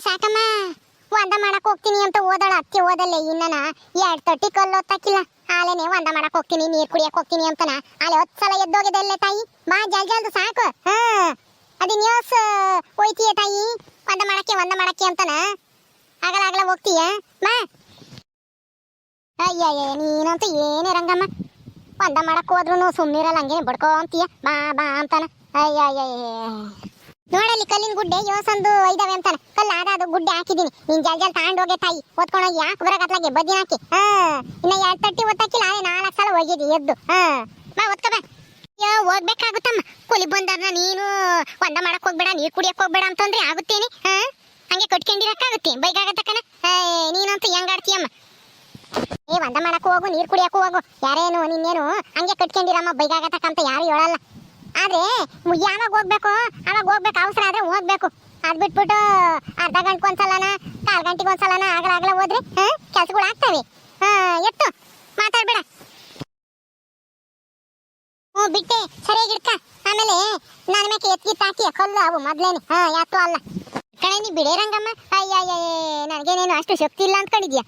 ಸಾಕಮ್ಮ. ಒಂದ ಮಾಡಕ್ ಹೋಗ್ತೀನಿ ಅಂತ ಓದಾಳ ಅತ್ತಿ ಓದಲ್ಲೇ ಇನ್ನನ. ಎರಡ್ ತೊಟ್ಟಿ ಕಲ್ಲು ಹೊತ್ತಾಕಿಲ್ಲ ಆಲೇನೆ ಒಂದ ಮಾಡಕ್ ಹೋಗ್ತೀನಿ, ನೀರ್ ಕುಡಿಯಕ್ ಹೋಗ್ತೀನಿ ಅಂತನ. ಆಲೆ ಹತ್ತು ಸಲ ಎದ್ದೋಗಿದೆ ಅಲ್ಲೇ ತಾಯಿ. ಬಾ, ಜಲ್ ಜಲ್ದು ಸಾಕು. ಹಾ. ಅದಿ ನ್ಯೂಸ್ ಹೋಯ್ತೀಯ ತಾಯಿ? ಒಂದ ಮಾಡಕ್ಕೆ ಒಂದ ಮಾಡಕ್ಕೆ ಅಂತನ. ಆಗಲ ಆಗಲ ಹೋಗ್ತೀಯ? ಬಾ. ಅಯ್ಯಯ್ಯ ನೀನಂತೂ ಏನೇ ರಂಗಮ್ಮ. ಒಂದ ಮಾಡಕ್ ಹೋದ್ರು ಸುಮ್ಮನಿರಲ್ಲ ಹಂಗೆ ಬಡ್ಕೋ ಅಂತೀಯ? ಬಾ ಬಾ ಅಂತಾನ. ಅಯ್ಯಯ್ಯ ನೋಡಲ್ಲಿ ಕಲ್ಲಿನ ಗುಡ್ಡೆ, ಯೋಸಂದು ಐದವೆ ಅಂತಾನೆ. ಕಲ್ಲ ಅದಾದ ಗುಡ್ಡೆ ಹಾಕಿದೀನಿ ನೀನ್ ಜಲ್ ಜಲ್ ತಗೊಂಡ್ ಹೋಗೆ ತಾಯಿ. ಓದ್ಕೊಂಡೋಗಿ ಯಾಕೆ ಬರಕತ್ಲಾಗೆ ಬದ್ದಿ ಹಾಕಿ. ಹಾ. ಇನ್ನ ಎರಡ್ ತಟ್ಟಿ ಒತ್ತಾಕಿಲ್ಲ ಅದೇ ನಾಲ್ಕು ಸಲ ಹೋಗಿದಿ ಎದ್ದು. ಹಾ. ಬಾ ಒತ್ಕ ಬಾ. ಅಯ್ಯೋ, ಹೋಗ್ಬೇಕಾಗುತ್ತಮ್ಮ. ಕೂಲಿ ಬಂದಾರ ನೀನು ಒಂದ ಮಾಡಕ್ ಹೋಗ್ಬೇಡ, ನೀರ್ ಕುಡಿಯಕ್ ಹೋಗ್ಬೇಡ ಅಂತಂದ್ರೆ ಆಗುತ್ತೇನೆ. ಹಾ. ಹಂಗೆ ಕಟ್ಕೊಂಡಿರಕ್ಕಾಗುತ್ತೆ. ಬೈಗಾಗತ್ತಕ್ಕನ ನೀನಂತೂ ಹೆಂಗಾಡ್ತೀಯಮ್ಮ ಏ ಒಂದ ಮಾಡಕ್ ಹೋಗು, ನೀರ್ ಕುಡಿಯಕ್ಕೂ ಹೋಗು. ಯಾರೇನು, ನಿನ್ನೇನು ಹಂಗೆ ಕಟ್ಕೊಂಡಿರಮ್ಮ ಬೈಗಾಗತ್ತಕ್ಕಂತ ಯಾರು ಹೇಳಲ್ಲ. ಆದ್ರೆ ಯಾವಾಗ ಹೋಗ್ಬೇಕು? ಅವಾಗ ಹೋಗ್ಬೇಕು, ಅವಸರ ಆದ್ರೆ ಹೋಗ್ಬೇಕು. ಅದ್ ಬಿಟ್ಬಿಟ್ಟು, ಅರ್ಧ ಗಂಟೆ ಒಂದ್ಸಲನ, ಕಾಲ್ ಗಂಟೆಗೆ ಒಂದ್ಸಲನ ಆಗಲ ಆಗಲ ಹೋದ್ರೆ ಕೆಲ್ಸಗಳು ಆಗ್ತವೆ. ಹಾ, ಎತ್ತು, ಮಾತಾಡ್ಬೇಡ. ಹ್ಞೂ, ಬಿಟ್ಟೆ, ಸರಿಯಾಗಿ ಇಡ್ಕ. ಆಮೇಲೆ ನನ್ನ ಮೇಲೆ ಎತ್ತಿ ಹಾಕಿ ಕಲ್ಲು ಅವು ಮೊದ್ಲೇನೆ. ಹಾ ಯಾತು ಅಲ್ಲ. ಕಣೆ, ನೀ ಬಿಡೇ ರಂಗಮ್ಮ ಅಯ್ಯ ನನಗೇನೇನು ಅಷ್ಟು ಶಕ್ತಿ ಇಲ್ಲ ಅಂದ್ಕೊಂಡಿದ್ಯಾ?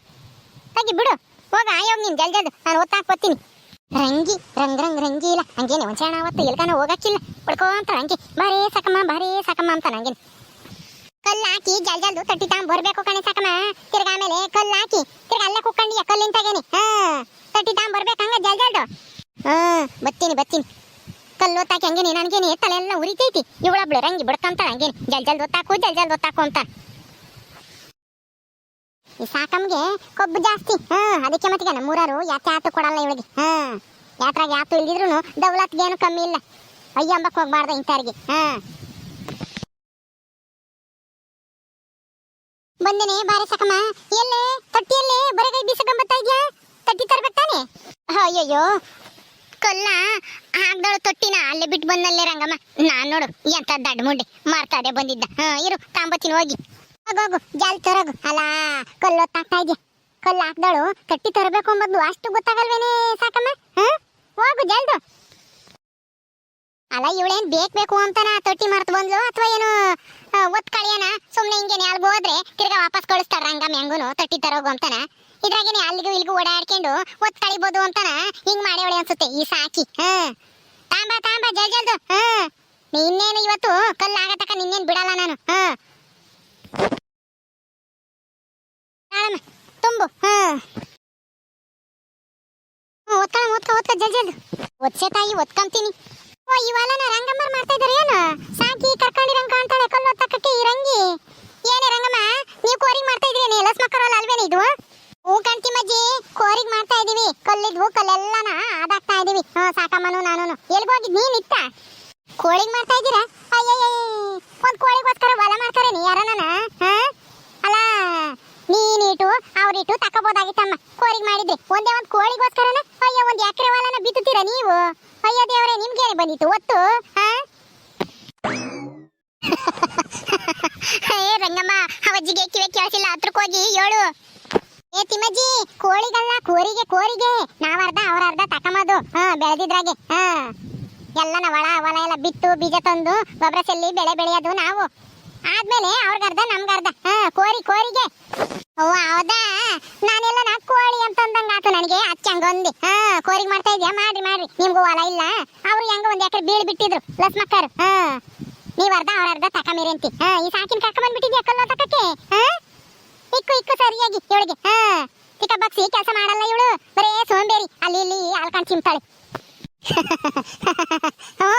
ಹಾಗೆ ಬಿಡು. ಹೋಗ ಆಯೋಗ ನೀನ್ ಜಲ್ ಜಲ್ದು. ನಾನು ಓದ್ತಾಕ್ ಬರ್ತೀನಿ. ರಂಗಿ, ರಂಗ್ ರಂಗ್, ರಂಗಿ ಇಲ್ಲ. ಹಂಗೇನೆ ಒಂಚಣ ಅವತ್ತು ಎಲ್ಕಾನ ಹೋಗಕ್ಕಿಲ್ಲ. ಪಡ್ಕೋ ಅಂತ ಹಂಗೆ ಬರೇ ಸಕಮ್ಮ ಬರೇ ಸಕಮ್ಮ ಅಂತ ನಂಗೇನೆ. ಕಲ್ಲು ಹಾಕಿ ಜಲ್ ಜಲ್ದು ತಟ್ಟಿ ತಗೊಂಡ್ ಬರ್ಬೇಕು ಕಣೆ ಸಕಮ್ಮ. ತಿರ್ಗ ಆಮೇಲೆ ಕಲ್ಲು ಹಾಕಿ ತಿರ್ಗ ಅಲ್ಲೇ ಕುಕ್ಕಂಡಿ ಕಲ್ಲಿನ ತಗೇನಿ ಹಾ, ತಟ್ಟಿ ತಗೊಂಡ್ ಬರ್ಬೇಕು ಹಂಗ ಜಲ್ ಜಲ್ದು. ಹಾ, ಬತ್ತೀನಿ ಬತ್ತೀನಿ. ಕಲ್ಲು ಒತ್ತಾಕಿ ಹಂಗೇನಿ, ನನಗೇನಿ ತಲೆ ಎಲ್ಲ ಉರಿತೈತಿ. ಇವಳೊಬ್ಳು ರಂಗಿ ಬಿಡ್ಕಂತ ಹಂಗೇನಿ. ಜಲ್ ಜಲ್ದು ಒತ್ತಾಕು ಜಲ್ ಜಲ್ದು ಒತ್ತಾಕು ಅಂತ. ಈ ಸಾಕಮ್ಗೆ ಕೊಬ್ಬು ಜಾಸ್ತಿ. ಹಾ, ಅದಕ್ಕೆ ಮತ್ತೆ ನಮ್ಮೂರಾರು ಯಾಕೆ ಆತು ಕೊಡಲ್ಲ ಇವಳಿಗೆ. ಹಾ, ಯಾತ್ರಾಗ ಯಾತು ಇಲ್ದಿದ್ರು ದೌಲತ್ಗೆ ಏನು ಕಮ್ಮಿ ಇಲ್ಲ. ಅಯ್ಯಂಬಕ್ ಹೋಗ್ಬಾರ್ದು ಇಂಥವ್ರಿಗೆ. ಹಾ. ಬಂದೇನೆ, ಬಾರಿ ಸಾಕಮ್ಮ. ಎಲ್ಲೇ? ತಟ್ಟಿಯಲ್ಲೇ ಬರಗೈ ಬೀಸಕೊಂಬತ್ತಾ ಇದ್ಯಾ? ತಟ್ಟಿ ತರಬೇಕಾನೆ ಅಯ್ಯಯ್ಯೋ. ಕಲ್ಲ ಹಾಕ್ದಳು ತೊಟ್ಟಿನ, ಅಲ್ಲೇ ಬಿಟ್ಟು ಬಂದಲ್ಲೇ ರಂಗಮ್ಮ. ನಾನು ನೋಡು, ಎಂತ ದಡ್ಡ ಮುಂಡೆ ಮಾರ್ತಾದೆ ಬಂದಿದ್ದ. ಹಾ, ಇರು, ತಾಂಬತ್ತಿನ, ಹೋಗಿ. ಹೋಗು ಜಾಲ್ ತರಗು. ಅಲ್ಲ ಕಲ್ಲು ಹೊತ್ತಾಗ್ತಾ ಇದೆಯಾ? ಕಲ್ಲು ಹಾಕ್ದಳು, ಕಟ್ಟಿ ತರಬೇಕು ಅಂಬದ್ದು ಅಷ್ಟು ಗೊತ್ತಾಗಲ್ವೇನೆ ಸಾಕಮ್ಮ? ಹೋಗು, ಜಲ್ದು. ಅಲ್ಲ ಇವಳೇನ್ ಬೇಕ್ ಬೇಕು ಅಂತನ ತೊಟ್ಟಿ ಮರ್ತು ಬಂದ್ಲು ಅಥವಾ ಏನು ಒತ್ ಕಳಿಯನ? ಸುಮ್ನೆ ಹಿಂಗೇನೆ ಅಲ್ಲಿ ಹೋದ್ರೆ ತಿರ್ಗಾ ವಾಪಸ್ ಕಳಿಸ್ತಾರ ರಂಗಮ್ಮ ಹೆಂಗುನು, ತಟ್ಟಿ ತರೋಗು ಅಂತಾನ? ಇದ್ರಾಗೇನೆ ಅಲ್ಲಿಗೂ ಇಲ್ಲಿಗೂ ಓಡಾಡ್ಕೊಂಡು ಒತ್ ಕಳಿಬೋದು ಅಂತಾನ? ಹಿಂಗ್ ಮಾಡ್ಯವಳೆ ಅನ್ಸುತ್ತೆ, ಈ ಸಾಕಿ. ಹಾ? ತಾಂಬಾ ತಾಂಬಾ, ಜಲ್, ಜಲ್ದು. ಹಾ? ಇನ್ನೇನು ಇವತ್ತು ಕಲ್ಲು ಆಗತಕ್ಕ ನಿನ್ನೇನ್ ಬಿಡಲ್ಲ ನಾನು. ಹಾ? ತಾಯಿ ಒತ್ಕೊಂತೀನಿ ಓ ಇವಾಲನ ರಂಗಮ್ಮರ್ ಮಾಡ್ತಾ ಇದಾರೆ, ಏನು? ಸಾಕಿ ಕರ್ಕೊಂಡಿರಂಗ ಕಾಣ್ತಾಳೆ, ಕಲ್ಲು ಒತ್ತಕಕ್ಕೆ ಈ ರಂಗಿ. ಏನೇ ರಂಗಮ್ಮ, ನೀವು ಕೋರಿಗೆ ಮಾಡ್ತಾ ಇದ್ರೇನೆ ಲಸ್ ಮಕ್ಕಳಲ್ಲ ಅಲ್ವೇನೆ ಹೂ ಮಾಡ್ತಾ ಇದೀವಿ. ಕಲ್ಲಿದ್ವು, ಕಲ್ಲೆಲ್ಲನ ಆದಾಕ್ತಾ ಇದೀವಿ. ಹಾ ಸಾಕಮ್ಮನು ನಾನು ಎಲ್ಗೋಗಿದ್ ನೀನ್ ಇತ್ತ? ಕೋಳಿಗ್ ಮಾಡ್ತಾ ಇದ್ದೀರಾ? ಅಯ್ಯಯ್ಯ ಒಂದ್ ಕೋಳಿಗೋಸ್ಕರ ಹೊಲ ಮಾಡ್ತಾರೆ ನೀ ಯಾರನ ಹಾ ಅಲ್ಲ ನೀನಿಟ್ಟು ಅವ್ರಿಟ್ಟು ತಕೋಬೋದಾಗಿತ್ತಮ್ಮ. ಕೋರಿಗೆ ಮಾಡಿದ್ರೆ ಒಂದೇ ಒಂದು ಕೋಳಿಗೋಸ್ಕರನ? ಅಯ್ಯೋ, ಒಂದ್ ಎಕರೆ ಹೊಲನ ಬಿತ್ತುತ್ತೀರಾ ನೀವು? ಅಯ್ಯೋ ದೇವರೇ ನಿಮ್ಗೇನೆ ಬಂದಿತ್ತು, ಒತ್ತು. ಏ, ರಂಗಮ್ಮ, ಅವಜ್ಜಿಗೆ ಕಿವೆ ಕೇಳಿಸಿಲ್ಲ ಹತ್ರಕ್ಕೆ ಹೋಗಿ ಹೇಳು. ಏ, ತಿಮ್ಮಜ್ಜಿ ಕೋಳಿಗಲ್ಲ ಕೋರಿಗೆ ಕೋರಿಗೆ. ನಾವರ್ಧ ಅವ್ರರ್ಧ ತಕಮದು. ಹಾ, ಬೆಳೆದಿದ್ರಾಗೆ. ಹಾ. ಎಲ್ಲನ ಒಳ, ಹೊಲ ಎಲ್ಲ ಬಿತ್ತು, ಬೀಜ ತಂದು, ಗೊಬ್ಬರ ಚೆಲ್ಲಿ, ಬೆಳೆ ಬೆಳೆಯೋದು ನಾವು. ಆದ್ಮೇಲೆ ಅವ್ರಿಗರ್ಧ, ನಮ್ಗರ್ಧ. ಹಾ, ಕೋರಿ, ಕೋರಿಗೆ. ಓ, ಹೌದಾ ನಾನೆಲ್ಲ ನಾ ಕೋಳಿ ಅಂತಂದಂಗ ಆತು ಹಚ್ಚಂಗೊಂದಿ ಹಾ, ಕೋರಿಗೆ ಮಾಡ್ತಾ ಇದ್ಯಾ? ಮಾಡ್ರಿ ಮಾಡ್ರಿ. ನಿಮ್ಗೂ ಹೊಲ ಇಲ್ಲ? ಅವ್ರು ಹೆಂಗ ಒಂದ್ ಎಕರೆ ಬೀಳ್ ಬಿಟ್ಟಿದ್ರು, ಲಸ್ ಮಕ್ಕರ್ ಹಾ. ನೀವ್ ಅರ್ಧ, ಅವ್ರ ಅರ್ಧ ತಕಮಿರಿ ಅಂತಿ. ಹಾ, ಈ ಸಾಕಿನ ಕರ್ಕ ಬಂದ್ಬಿಟ್ಟಿದ್ಯಾ ಕಲ್ಲು ತಕಕ್ಕೆ? ಹಾ? ಇಕ್ಕು ಇಕ್ಕು ಸರಿಯಾಗಿ ಇವಳಿಗೆ. ಹಾ. ಚಿಕ್ಕ ಬಗ್ಸಿ, ಕೆಲಸ ಮಾಡಲ್ಲ ಇವಳು. ಬರೇ ಸೋಂಬೇರಿ. ಅಲ್ಲಿ, ಇಲ್ಲಿ ಆಳ್ಕೊಂಡ್ ಚಿಮ್ತಾಳೆ. ಹ್ಞೂ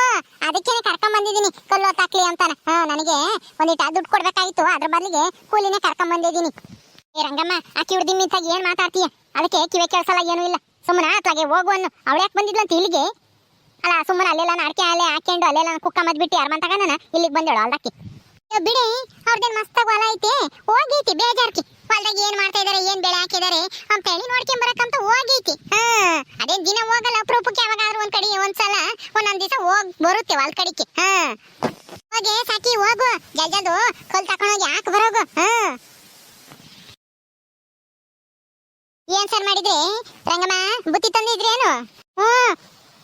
ಅದಕ್ಕೇನೆ ಕರ್ಕೊಂಡ್ ಬಂದಿದ್ದೀನಿ. ಕಲ್ಲು ತಾಕ್ಲಿ ಅಂತಾನ. ಹಾ, ನನಗೆ ಒಂದಿಟ್ಟು ದುಡ್ಡು ಕೊಡ್ಬೇಕಾಗಿತ್ತು. ಅದ್ರ ಬದಲಿಗೆ ಕೂಲಿನೇ ಕರ್ಕೊಂಡ್ ಬಂದಿದ್ದೀನಿ. ಏ, ರಂಗಮ್ಮ, ಆಕಿ ಹುಡ್ದಿ ಮಿಂತಾಗ ಏನ್ ಮಾತಾಡ್ತೀಯ? ಅದಕ್ಕೆ ಕಿವೆ ಕೆಲಸಲ್ಲ ಏನೂ ಇಲ್ಲ. ಸುಮ್ಮನ ಹೋಗು ಅನ್ನು ಅವಳು ಯಾಕೆ ಬಂದಿದ್ಲಂತ ಇಲ್ಲಿಗೆ? ಅಲ್ಲ, ಸುಮ್ಮನೆ ಅಲ್ಲೆಲ್ಲ ಅಡಿಕೆ ಅಲ್ಲೇ ಹಾಕೊಂಡು ಅಲ್ಲೆಲ್ಲ ಕುಕ್ಕ ಮದ್ಬಿಟ್ಟು ಯಾರ ಮಂತಾಗ ಇಲ್ಲಿಗೆ ಬಂದೇಳು ಅಲ್ದಕ್ಕೆ ಬಿಡಿ ಅವ್ರದ್ದೇನು ಮಸ್ತಾಗಿ ಹೊಲ ಐತೆ? ಹೋಗೈತಿ, ಬೇಜಾರ್ಕಿ. ಹೊಲ್ದಾಗ ಏನ್ ಮಾಡ್ತಾ ಇದಾರೆ, ಏನ್ ಬೆಳೆ ಹಾಕಿದಾರೆ ಅಂತ ಹೇಳಿ ನೋಡ್ಕೊಂಡ್ ಬರಕಂತ ಹೋಗೈತಿ. ಹಾ ಅದೇ ದಿನ ಹೋಗಲ್ಲ, ಅಪರೂಪಕ್ಕೆ ಯಾವಾಗಾದ್ರೂ ಒಂದ್ ಕಡೆ, ಒಂದ್ಸಲ, ಒಂದೊಂದ್ ದಿವಸ ಹೋಗ್ ಬರುತ್ತೆ ಹೊಲ್ ಕಡಿಕೆ ಹಾ. ಹೋಗಿ, ಸಾಕಿ, ಹೋಗು. ಜಲ್ಜದು ಕಲ್ ತಕೊಂಡೋಗಿ ಹಾಕ್, ಬರೋಗು. ಹಾ. ಏನ್ ಸಾರ್ ಮಾಡಿದ್ರಿ? ರಂಗಮ್ಮ, ಬುತ್ತಿ ತಂದಿದ್ರೇನು ಹ್ಮ್,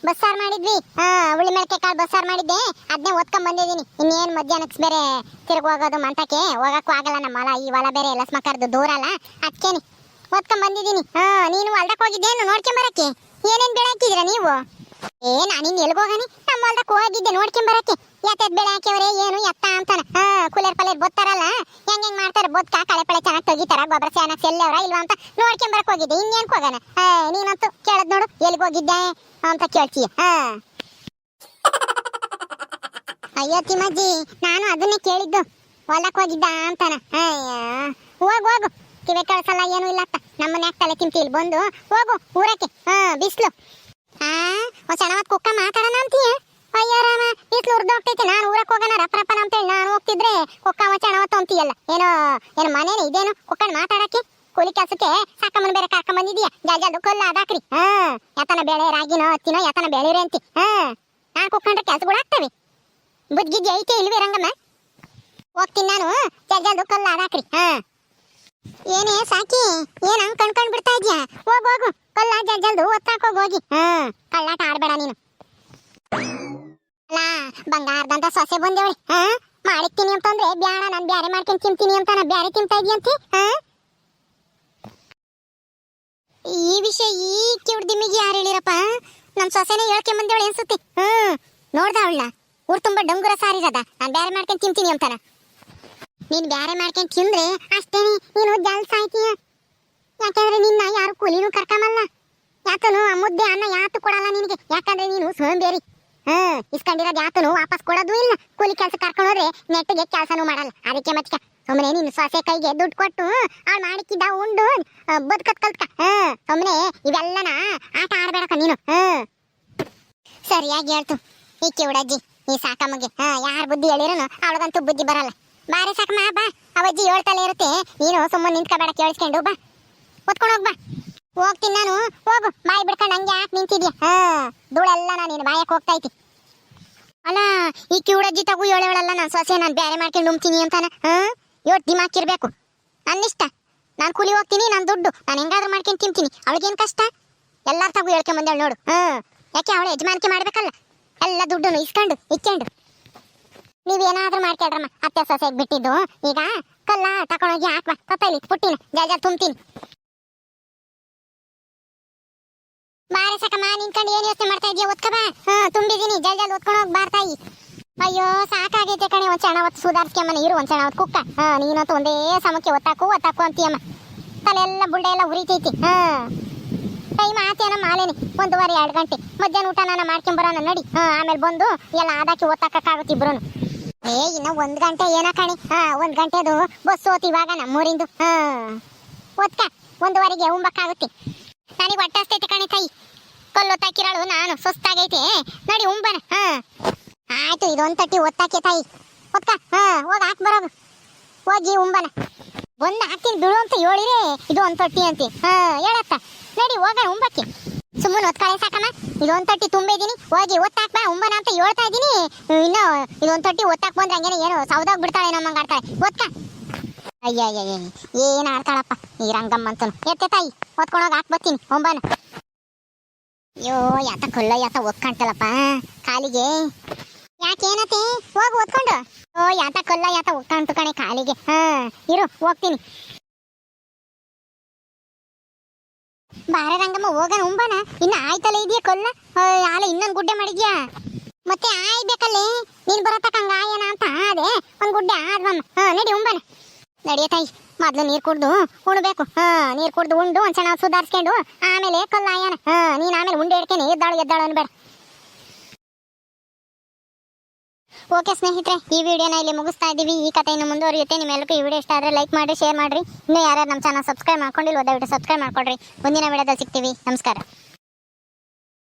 ಬಸ್ಸಾರ್ ಮಾಡಿದ್ವಿ. ಹಾ ಉಳ್ಳಿ ಮೆಳಕೆ ಕಾಳು ಬಸ್ಸಾರ್ ಮಾಡಿದ್ದೆ. ಅದನ್ನೇ ಓದ್ಕೊಂಡ್ ಬಂದಿದ್ದೀನಿ. ಇನ್ನೇನ್ ಮಧ್ಯಾಹ್ನಕ್ಕೆ ಬೇರೆ ತಿರುಗಿ ಹೋಗೋದು ಮಂಟಕ್ಕೆ? ಹೋಗಕ್ಕೂ ಆಗಲ್ಲ ನಮ್ಮ ಹೊಲ ಈ ಹೊಲ ಬೇರೆ ಲಸ್ಮಕರ್ದು ದೂರ ಅಲ್ಲ. ಅದಕ್ಕೇನಿ ಓದ್ಕೊಂಡ್ ಬಂದಿದ್ದೀನಿ. ಹಾ, ನೀನು ಹೊಲ್ದಕ್ಕೆ ಹೋಗಿದ್ದೇನು ನೋಡ್ಕೊಂಬರಕ್ಕೆ ಏನೇನ್ ಬೆಳೆ ಹಾಕಿದ್ದೀರಾ ನೀವು? ಏ ನಾನಿನ್ ಎಲ್ಗೋಗನಿ ನಮ್ಮ ಹೊಲ್ದಕ್ಕೆ ಹೋಗಿದ್ದೆ ನೋಡ್ಕೊಂಡ್ ಬರಕ್ಕೆ. ಎತ್ತದ್ ಬೆಳೆ ಹಾಕ್ಯವ್ರೆ, ಏನು ಎತ್ತ ಅಂತಾನ. ಹಾ, ಕುಲೇರ್ ಪಲೇರ್ ಬೊತ್ತಾರಲ್ಲ? ಹೆಂಗ್ ಹೆಂಗ್ ಮಾಡ್ತಾರೆ? ಬೊತ್ತ ಕಳೆ ಪಳೆ ಚೆನ್ನಾಗಿ ತೆಗಿತಾರ, ಗೊಬ್ಬರ ಚೆನ್ನಾಗಿ ಸೆಲ್ಲವ್ರ ಇಲ್ವಾ ಅಂತ ನೋಡ್ಕೊಂಡ್ ಬರಕ್ ಹೋಗಿದ್ದೆ. ಇನ್ನೇನ್ ಹೋಗಣ ಹಾ ನೀನಂತೂ ಕೇಳದ್ ನೋಡು ಎಲ್ಲಿಗೆ ಹೋಗಿದ್ದೆ ಅಂತ ಕೇಳ್ತೀಯ. ಹಾ. ಅಯ್ಯೋ, ತಿಮ್ಮಜ್ಜಿ, ನಾನು ಅದನ್ನೇ ಕೇಳಿದ್ದು. ಹೊಲಕ್ ಹೋಗಿದ್ದ ಅಂತಾನ. ಹೋಗು ಹೋಗು. ಕಿವೆ ಕಳ್ಸಲ್ಲ, ಏನು ಇಲ್ಲಪ್ಪ ನಮ್ಮನ್ನ ಯಾಕೆ ತಲೆ ತಿಂತಿ, ಇಲ್ಲಿ ಬಂದು ಹೋಗು, ಊರಕ್ಕೆ. ಹಾ, ಬಿಸ್ಲು. ಆ ಒಂದ್ ಸಣ್ಣವತ್ ಕುಕ್ಕ ಮಾತಾಡೋಣ ಅಂತೀಯ? ಅಯ್ಯೋ ರಾಮ ಬಿಸ್ಲು ಉರ್ದೋಗ್ತೈತೆ ನಾನು ಊರಕ್ಕೆ ಹೋಗೋಣ ರಪ್ಪ ರಪ್ಪನ ಅಂತೇಳಿ ನಾನು ಹೋಗ್ತಿದ್ರೆ ಕುಕ್ಕ ಚಣವತ್ತು ಅಂತೀಯಲ್ಲ. ಏನೋ, ಏನು ಮನೇನೆ ಇದೇನು? ಕುಕ್ಕನ್ ಮಾತಾಡಕ್ಕೆ? ಕೂಲಿ ಕೆಲಸಕ್ಕೆ ಸಾಕಮ್ಮನ ಬೇರೆ ಕರ್ಕೊಂಡ್ ಬಂದಿದ್ಯಾ? ಜಲ್ ಜಲ್ದು ಕೊಲ್ಲ ಅದಾಕ್ರಿ. ಹಾ ಯಾತನ ಬೆಳೆ ರಾಗಿನೋ, ಹತ್ತಿನೋ ಯಾತನ ಬೆಳಿರಿ ಅಂತಿ. ಹಾ, ನಾನು ಕುಕ್ಕಂಡ್ರೆ ಕೆಲಸಗಳು ಆಗ್ತವೆ. ಬುದ್ಗಿದ್ಯ ಐತೆ ಇಲ್ವೇ ರಂಗಮ್ಮ? ಹೋಗ್ತೀನಿ ನಾನು, ಜಲ್ ಜಲ್ದು ಕಲ್ಲ ಅದಾಕ್ರಿ. ಹಾ. ಏನೇ ಸಾಕಿ, ಏನ್ ಹಂಗ್ ಕಣ್ಕೊಂಡ್ ಬಿಡ್ತಾ ಇದ್ಯಾ? ಹೋಗು ಹೋಗು. ಕಲ್ಲ ಒತ್ತಾಕ ಹೋಗಿ ಹಾ ಕಳ್ಳಾಟ ಆಡ್ಬೇಡ ನೀನು. ಅಲ್ಲ, ಬಂಗಾರದಂತ ಸೊಸೆ ಬಂದೇವಳಿ ಹಾ ಮಾಡಿಕ್ತೀನಿ ಅಂತಂದ್ರೆ ಬ್ಯಾಡ, ನಾನ್ ಬ್ಯಾರೆ ಮಾಡ್ಕೊಂಡ್ ತಿಂತೀನಿ ಅಂತಾನ ಬ್ಯಾರೆ ತಿಂತಾ ಇದೀಯಂತಿ ಹಾ ಈ ವಿಷಯ ಈ ಕಿವ್ದಿಮಿಗೆ ಯಾರು ಹೇಳಿರಪ್ಪ? ನಮ್ ಸೊಸೆನೇ ಹೇಳ್ಕೊಂಡ್ ಬಂದೇವಳಿ ಅನ್ಸುತ್ತೆ. ಹ್ಮ್, ನೋಡ್ದ ಅವಳ ಊರ್ ತುಂಬಾ ಡಂಗುರ ಸಾರಿರದ? ನಾನ್ ಬ್ಯಾರೆ ಮಾಡ್ಕೊಂಡ್ ತಿಂತೀನಿ ಅಂತಾನ. ನೀನ್ ಬ್ಯಾರೆ ಮಾಡ್ಕೊಂಡ್ ತಿಂದ್ರೆ ಅಷ್ಟೇನೆ, ನೀನು ಜಲ್ ಸಾಯ್ತೀಯ? ಯಾಕಂದ್ರೆ ನಿನ್ನ ಯಾರು ಕೂಲಿನೂ ಕರ್ಕಮಲ್ಲ ಯಾತನು ಆ ಮುದ್ದೆ ಅನ್ನ ಯಾತು ಕೊಡಲ್ಲ ನಿನಗೆ. ಯಾಕಂದ್ರೆ ನೀನು ಸೋಂಬೇರಿ. ಹಾ, ಇಸ್ಕೊಂಡಿರೋದು ಯಾತನು ವಾಪಸ್ ಕೊಡೋದು ಇಲ್ಲ. ಕೂಲಿ ಕೆಲಸ ಕರ್ಕೊಂಡು ಹೋದ್ರೆ ನೆಟ್ಟಿಗೆ ಕೆಲಸನೂ ಮಾಡಲ್ಲ. ಅದಕ್ಕೆ ಮತ್ತೆ ಸುಮ್ಮನೆ ನೀನು ಸೊಸೆ ಕೈಗೆ ದುಡ್ಡು ಕೊಟ್ಟು, ಅವ್ಳು ಮಾಡಿಕ್ಕಿದ್ದ ಉಂಡು ಬದುಕತ್ ಕಲ್ತ್ಕ. ಹಾ ಸುಮ್ಮನೆ ಇವೆಲ್ಲನ ಆಟ ಆಡ್ಬೇಡಕ ನೀನು. ಹಾ. ಸರಿಯಾಗಿ ಹೇಳ್ತು. ಈ ಕಿವುಡಜ್ಜಿ ಈ ಸಾಕಮ್ಮಗೆ. ಹಾ, ಯಾರು ಬುದ್ಧಿ ಹೇಳಿರೋನು ಅವಳಗಂತೂ ಬುದ್ಧಿ ಬರಲ್ಲ. ಬಾರಿ ಸಾಕಮ್ಮ, ಬಾ. ಅವಜ್ಜಿ ಹೇಳ್ತಲೇ ಇರುತ್ತೆ. ನೀನು ಸುಮ್ಮನೆ ನಿಂತ್ಕೋಬೇಡ ಕೇಳಿಸ್ಕೊಂಡು, ಬಾ. ಒತ್ಕೊಂಡು ಹೋಗ್ಬಾ ಹೋಗ್ತೀನಿ ನಾನು. ಹೋಗು. ಬಾಯಿ ಬಿಡ್ಕೊಂಡು ಹಂಗೆ ಯಾಕೆ ಹಾ, ಧೂಳೆಲ್ಲ ನಾನು ನಿನ್ನ ಬಾಯಕ್ಕೆ ಹೋಗ್ತಾ ಐತಿ ಅಲ್ಲ, ಈ ಕಿವುಡಜ್ಜಿ ತಗು ಹೇಳೇವಳಲ್ಲ ನಾನು, ಸೊಸೆ ನಾನು ಬೇರೆ ಮಾಡ್ಕೊಂಡು ಉಮ್ತೀನಿ ಅಂತಾನೆ? ಹಾ? ಇವತ್ತು ದಿಮಾಕಿರ್ಬೇಕು ನನ್ನ ನನ್ನಿಷ್ಟ. ನಾನು ಕೂಲಿ ಹೋಗ್ತೀನಿ, ನಾನು ದುಡ್ಡು. ನಾನು ಹೆಂಗಾದ್ರೂ ಮಾಡ್ಕೊಂಡು ತಿಂತೀನಿ. ಅವಳಿಗೇನು ಕಷ್ಟ? ಎಲ್ಲರ ತಗು ಹೇಳ್ಕೊಂಡ್ ನೋಡು. ಹಾ. ಯಾಕೆ ಅವಳು ಯಜಮಾನಿಕೆ ಮಾಡ್ಬೇಕಲ್ಲ? ಎಲ್ಲ ದುಡ್ಡನ್ನು ಇಸ್ಕೊಂಡು, ಇಕ್ಕೊಂಡು. ನೀವೇನಾದ್ರೂ ಮಾಡ್ಕೊಳ್ರಮ್ಮ ಅತ್ತೆ ಸೊಸೆಗೆ ಬಿಟ್ಟಿದ್ದು. ಈಗ ಕಲ್ಲ ತಕೊಂಡೋಗಿ ಹಾಕ್ಬಾ. ತತ್ತೈಲಿ ಪುಟ್ಟಿನ. ಜಲ್ ಜಲ್ ತುಂಬ್ತೀನಿ. ಬಾರೆ ಸಾಕಮ್ಮ, ನಿಂತ್ಕೊಂಡು ಏನ್ ಯೋಚನೆ ಮಾಡ್ತಾ ಇದೀಯ? ಉತ್ಕ ಬಾ. ಹಾ ತುಂಬಿದೀನಿ ಜಲ್ ಜಲ್ ಹೋಗ್ ಅಯ್ಯೋ, ಸಾಕಾಗೈತೆ ಕಣೆ. ಒಂದ್ ಚಣ ಹೊತ್ತು ಸುಧಾರಿಸ್ಕೊಂಬನ ಇರು, ಒಂದ್ ಚಣ ಹೊತ್ತು ಕುಕ್ಕ. ಹಾ ನೀನಂತ ಒಂದೇ ಸಮಕ್ಕೆ ಒತ್ತಾಕು ಒತ್ತಾಕು ಅಂತೀಯಮ್ಮ. ತಲೆ ಎಲ್ಲ ಬುಡ್ಡೆ ಎಲ್ಲ ಉರಿತೈತಿ. ಹಾ. ಟೈಮ್ ಆತೇನ ಮಾಲೇನಿ. ಒಂದೂವರೆ, ಎರಡು ಗಂಟೆ. ಮಧ್ಯಾಹ್ನ ಊಟ ನಾನು ಮಾಡ್ಕೊಂಬರೋಣ ನಡಿ. ಹಾ, ಆಮೇಲೆ ಬಂದು ಎಲ್ಲ ಆದಾಕಿ ಒತ್ತಾಕಕ್ಕಾಗುತ್ತೆ ಇಬ್ರು ಏ, ಇನ್ನ ಒಂದ್ ಗಂಟೆ ಏನ ಕಣಿ? ಹಾ, ಒಂದ್ ಗಂಟೆದು ಬಸ್ ಹೋತ್ ಇವಾಗ ನಮ್ಮೂರಿಂದು. ಹಾ. ಒತ್ಕ. ಒಂದುವರೆಗೆ ಉಂಬಕ್ಕಾಗುತ್ತೆ. ನನಗೆ ಹೊಟ್ಟೆ ಹಸ್ತೈತೆ ತಾಯಿ. ಕೊಲ್ಲೊತ್ತಾಕಿರಳು ನಾನು, ಸುಸ್ತಾಗೈತೆ. ನಡಿ ಉಂಬನ, ಹಾ. ಆಯ್ತು, ಇದೊಂದ್ ತಟ್ಟಿ ಒತ್ತಾಕೆ ತಾಯಿ. ಒತ್ತ ಹಾ, ಹೋಗ ಹಾಕ್ ಬರೋದು ಹೋಗಿ ಉಂಬನ. ಬಂದ್ ಹಾಕ್ತೀನಿ ಬಿಡು ಅಂತ ಹೇಳಿರಿ, ಇದು ಒಂದ್ ತೊಟ್ಟಿ ಅಂತಿ. ಹಾ ಹೇಳತ್ತ ನಡಿ, ಹೋಗ ಉಂಬಕ್ಕೆ. ಸುಮ್ಮನೆ ಒತ್ಕಳೆ ಸಾಕಮ್ಮ. ಇದೊಂದ್ ತೊಟ್ಟಿ ತುಂಬಿದೀನಿ ಹೋಗಿ ಒತ್ತಾಕ್ ಬಾ ಉಂಬನ ಅಂತ ಹೇಳ್ತಾ ಇದೀನಿ. ಇನ್ನು ಇದೊಂದ್ ತೊಟ್ಟಿ ಒತ್ತಾಕ್ ಬಂದ್ರೆ ಹಂಗೇನೆ ಏನು ಸೌದಾಗ ಬಿಡ್ತಾಳೆ ನಮ್ಮಂಗ ಆಡ್ತಾಳೆ ಅಯ್ಯಯ್ಯ ಏನು ಆಡ್ತಾಳಪ್ಪ, ಈ ರಂಗಮ್ಮ ಅಂತನು. ಎತ್ತೆ ತಾಯಿ ಒತ್ಕೊಂಡೋಗಿ ಹಾಕ್ ಬರ್ತೀನಿ, ಒಂಬನ. ಅಯ್ಯೋ, ಯಾತ ಕೊಲ್ಲ ಯಾತ ಒತ್ಕೊಂತಲಪ್ಪ ಕಾಲಿಗೆ. ಯಾಕೇನತೆ ಹೋಗಿ ಓದ್ಕೊಂಡು ಓ, ಯಾತ ಕೊಲ್ಲ ಯಾತ ಒಕ್ಕಂಟು ಕಣೆ ಕಾಲಿಗೆ. ಹಾ, ಇರು, ಹೋಗ್ತೀನಿ. ಬಾರ ರಂಗಮ್ಮ, ಹೋಗೋಣ ಉಂಬನ ಇನ್ನ ಆಯ್ತಲ್ಲ ಇದೆಯಾ ಕೊಲ್ಲ ಆಲ ಇನ್ನೊಂದು ಗುಡ್ಡೆ ಮಾಡಿದ್ಯಾ? ಮತ್ತೆ ಆಯ್ಬೇಕಲ್ಲಿ, ನೀನ್ ಬರತಕ್ಕಂಗ ಆಯನ ಅಂತ ಆದೆ, ಒಂದ್ ಗುಡ್ಡೆ ಆದ್ವಮ್ಮ ಹಾ, ನಡಿ ಉಂಬನ ನಡಿಯ ತಾಯಿ, ಮೊದ್ಲು ನೀರ್ ಕುಡ್ದು ಉಣ್ಬೇಕು. ಹಾ, ನೀರ್ ಕುಡ್ದು ಉಂಡು ಒಂದ್ ಚೆನ್ನಾಗಿ ಸುಧಾರಿಸ್ಕೊಂಡು, ಆಮೇಲೆ ಕಲ್ಲಾಯನ. ಹಾ, ನೀನ್ ಆಮೇಲೆ ಉಂಡೆ ಹಿಡ್ಕೇನೆ ಎದ್ದಾಳು ಎದ್ದಾಳು ಅನ್ಬೇಡ. ಓಕೆ ಸ್ನೇಹಿತರೆ, ಈ ವಿಡಿಯೋನ ಇಲ್ಲಿ ಮುಗಿಸ್ತಾ ಇದ್ದೀವಿ ಈ ಕಥೆಯನ್ನು ಮುಂದುವರಿಯುತ್ತೆ. ನಿಮ್ಮೆಲ್ಲರಿಗೂ ಈ ವಿಡಿಯೋ ಇಷ್ಟ ಆದರೆ ಲೈಕ್ ಮಾಡಿ ಶೇರ್ ಮಾಡಿರಿ. ಇನ್ನೂ ಯಾರ್ಯಾರು ನಮ್ಮ ಚಾನಲ್ ಸಬ್ಸ್ಕ್ರೈಬ್ ಮಾಡ್ಕೊಂಡಿಲ್ವೋ, ದಯವಿಟ್ಟು ಸಬ್ಸ್ಕ್ರೈಬ್ ಮಾಡ್ಕೊಡ್ರಿ. ಮುಂದಿನ ವಿಡಿಯೋದಲ್ಲಿ ಸಿಗ್ತೀವಿ. ನಮಸ್ಕಾರ.